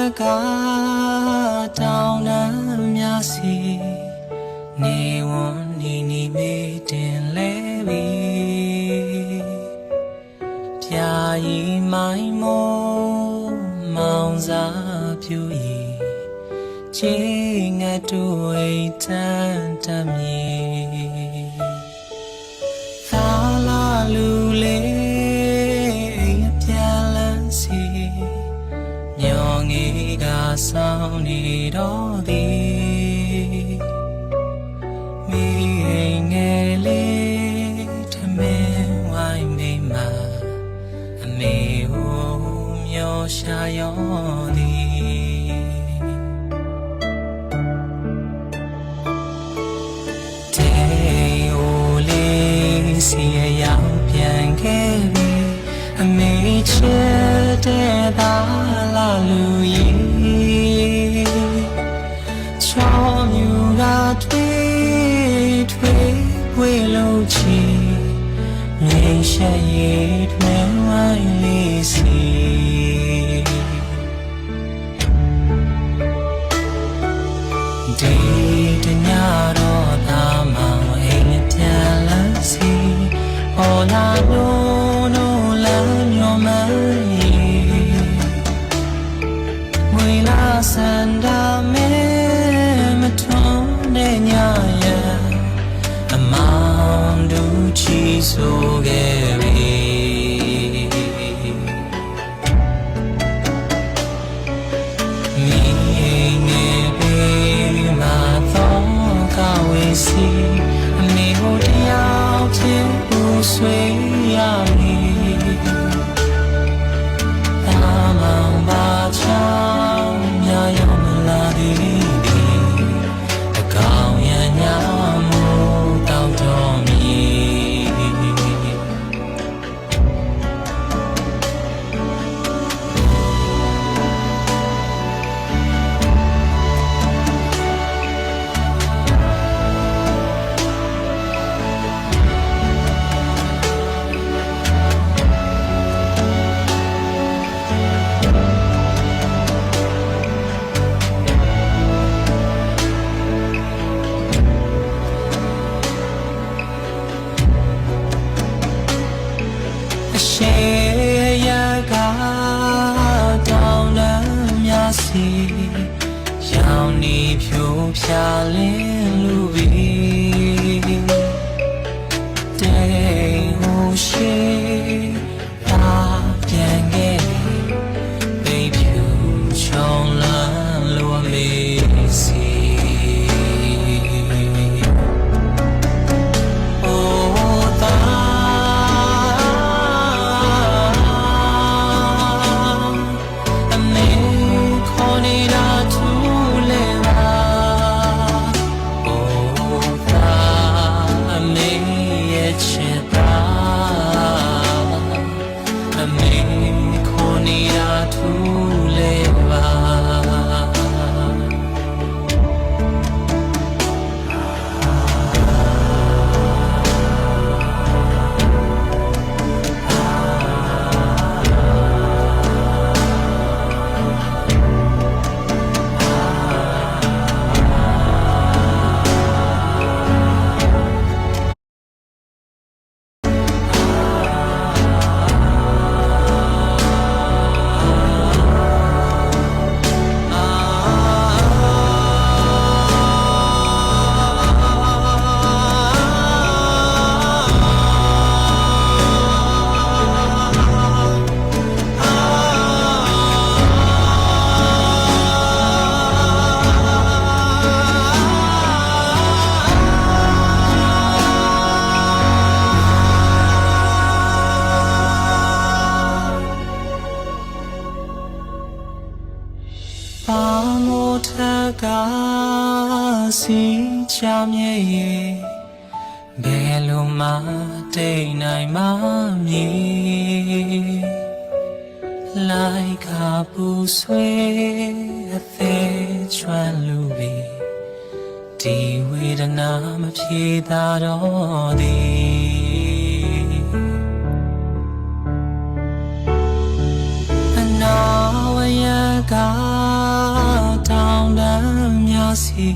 နာဝရကတောင်းတများစီနေဝန်နီနီမေးတင်လဲပြီပြာရီမိုင်းမောမောင်စားပြူဤချေငတ်တို့အိတ်တန်တမြေသာလာလူလေး ညောင်ငေးကဆောင်နေတော့သည်မိအိမ်ငယ်လေးထမင်းဝိုင်းမိမအမေဟိုမျောရှာရောသည် မြေရှက်ရည်ထွန်းဝိုင်းလေးစီဒီတညတော့သာမောင်အိမ်ပြန်လန်းစီဟောလာလို့လို့ ချီဆို ပါမို့ထကစီချမြေဘယ်လိုမှတိတ်နိုင်မမည်လိုက်ခါပူဆွေအသေးချွမ်းလူပြီးဒီဝေဒနာမဖြေသာတော့သည်အနာဝတောင်တန်းများ စီ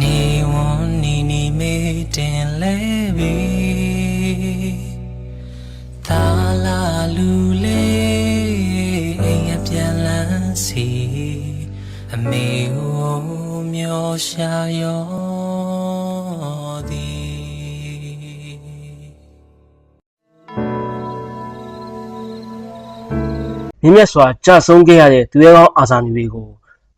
နေဝန်နေနေမေးတင်လဲပြီတာလာလူလေးအိမ်အပြန်လန်းစီအမေဟိုမျောရှာရောသည်မြင့်မြတ်စွာကြာဆုံးခဲ့ရတဲ့သူရဲကောင်းအာဇာနည်တွေကို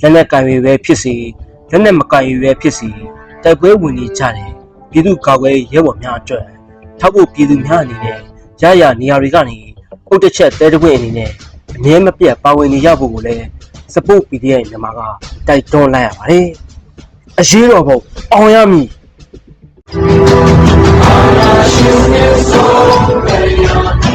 လက်နဲ့ကန်ရီပဲဖြစ်စီလက်နဲ့မကန်ရီပဲဖြစ်စီတိုက်ပွဲဝင်နေကြတယ်ပြည်သူကာကွယ်ရဲဘော်များအတွက်ထောက်ဖို့ပြည်သူများအနေနဲ့ရရနေရာတွေကနေအုတ်တစ်ချက်တဲတစ်ခွင့်အနေနဲ့အမြဲမပြတ်ပါဝင်နေရဖို့ကိုလည်း support PDF မြန်မာကတိုက်တွန်းလိုက်ရပါတယ်အရေးတော်ပုံအောင်ရမည် Thank you.